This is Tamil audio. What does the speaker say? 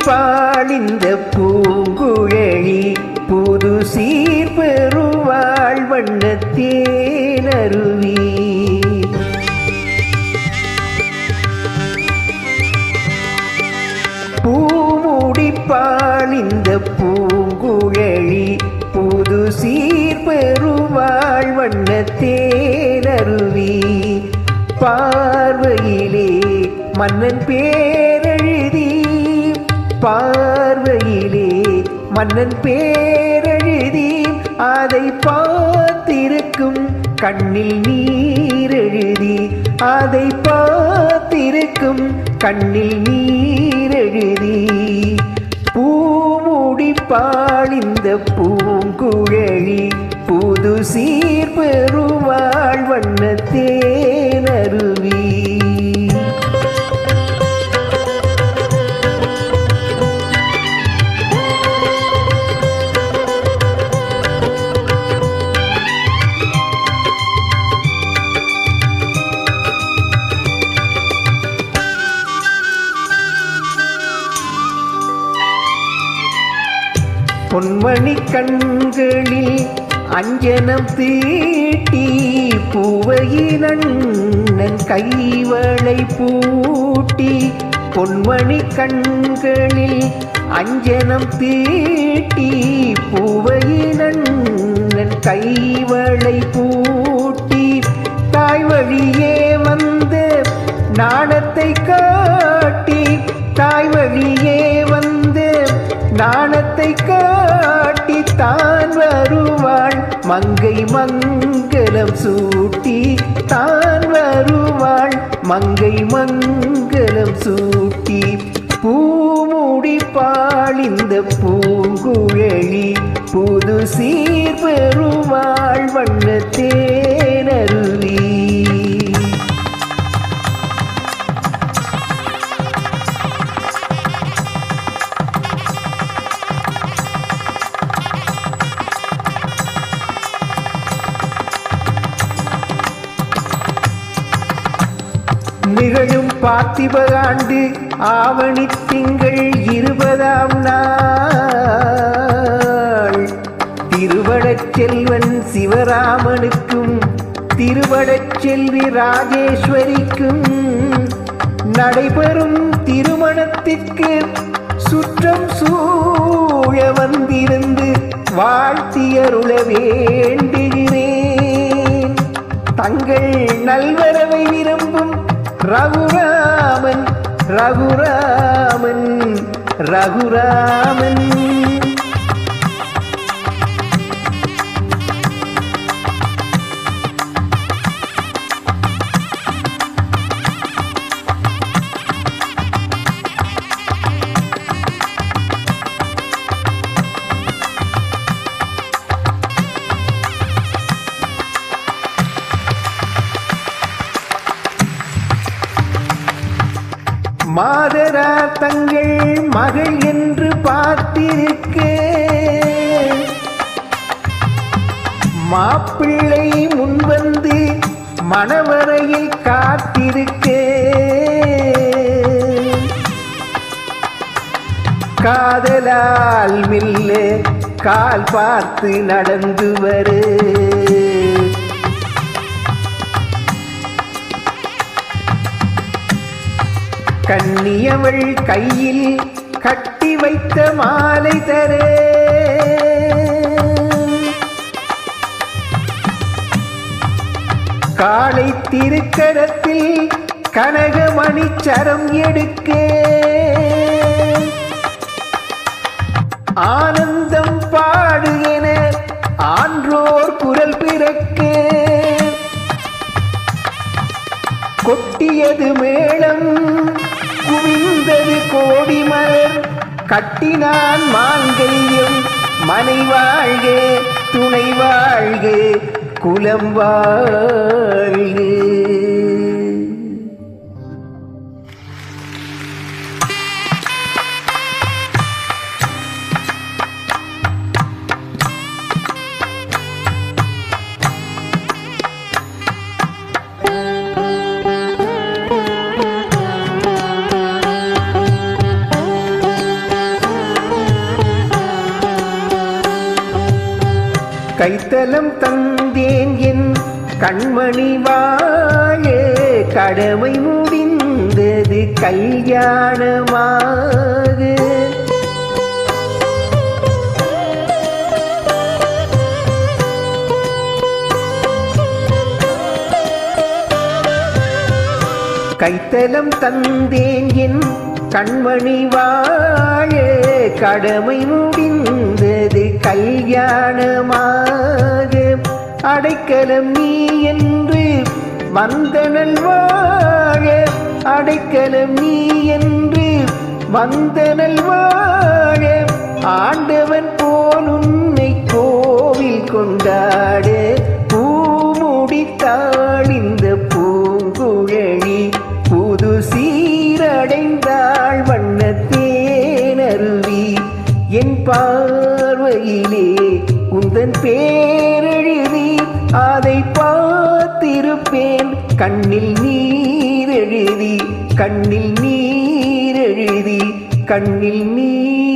பாலிந்த பூங்குழலி புது சீர் பெறுவாள் வண்ணத்தேனருவி பூமுடிப்பாள் பாலிந்த பூங்குழலி புது சீர் பெறுவாள் வண்ணத்தேனருவி பார்வையிலே மன்னன் பேர் பார்வையிலே மன்னன் பேரெழுதி அதை பார்த்திருக்கும். கண்ணில் நீரெழுதி அதை பார்த்திருக்கும். கண்ணில் நீரெழுதி பூமுடி பாழிந்த பூங்குழலி புது சீர் பெறுவாள் வண்ணத்தே பொன்மணி கண்களில் அஞ்சனம் தீட்டி பூவையினண்ணன் கைவளை பூட்டி பொன்மணி கண்களில் அஞ்சனம் தீட்டி பூவையினண்ணன் கைவளை பூட்டி மங்கை மங்களம் சூட்டி தான் வருவாள். மங்கை மங்களம் சூட்டி பூமுடிப்பாள் இந்த பூங்குழலி புது சீர் பெறுவாள். திகழும் பார்த்திபகாண்டு ஆவணி திங்கள் இருபதாம் நாள். திருவடச் செல்வன் சிவராமனுக்கும் திருவடச் செல்வி ராஜேஸ்வரிக்கும் நடைபெறும் திருமணத்திற்கு சுற்றம் சூழ வந்திருந்து வாழ்த்தியருள வேண்டுகிறேன். தங்கள் நல்வரவை விரும்பும் ரகுராமன் ரகுராமன் ரகுராமன். மாதரா தங்கள் மகள் என்று பார்த்திருக்க. மாப்பிள்ளை முன்வந்து மணவரையில் காத்திருக்கே. காதலால் மில்ல கால் பார்த்து நடந்து வரு. கண்ணியவள் கையில் கட்டி வைத்த மாலை தரே. காலை திருக்கரத்தில் கனகமணி சரம் எடுக்க. ஆனந்தம் பாடு என ஆன்றோர் குரல் பிறக்கே. கொட்டியது மேளம் சிந்தது கோடி மலர் கட்டினான் மாங்கல்யம். மனை வாழ்கே துணை வாழ்கே குலம் வாழ்கே. கைத்தலம் தந்தேன் என் கண்மணி வாழ கடமை முடிந்தது கல்யாணமாக. கைத்தலம் தந்தேன் என் கண்மணி வாழ கடமை முடிந்த எனது கல்யாணமாக. அடைக்கலம் நீ என்று வந்தனல் வாழ அடைக்கலம் நீ என்று வந்தனல் வாழ ஆண்டவன் போல் உன்னை கோவில் கொண்டாட. பூமுடித்தாள் இந்த பூங்குழலி. புது சீரடைந்தாள் வண்ணத்தேனருவி என் பா பார்வையிலே உந்தன் பேரெழுதி அதை பார்த்திருப்பேன். கண்ணில் நீர் எழுதி கண்ணில் நீர் எழுதி கண்ணில் நீர்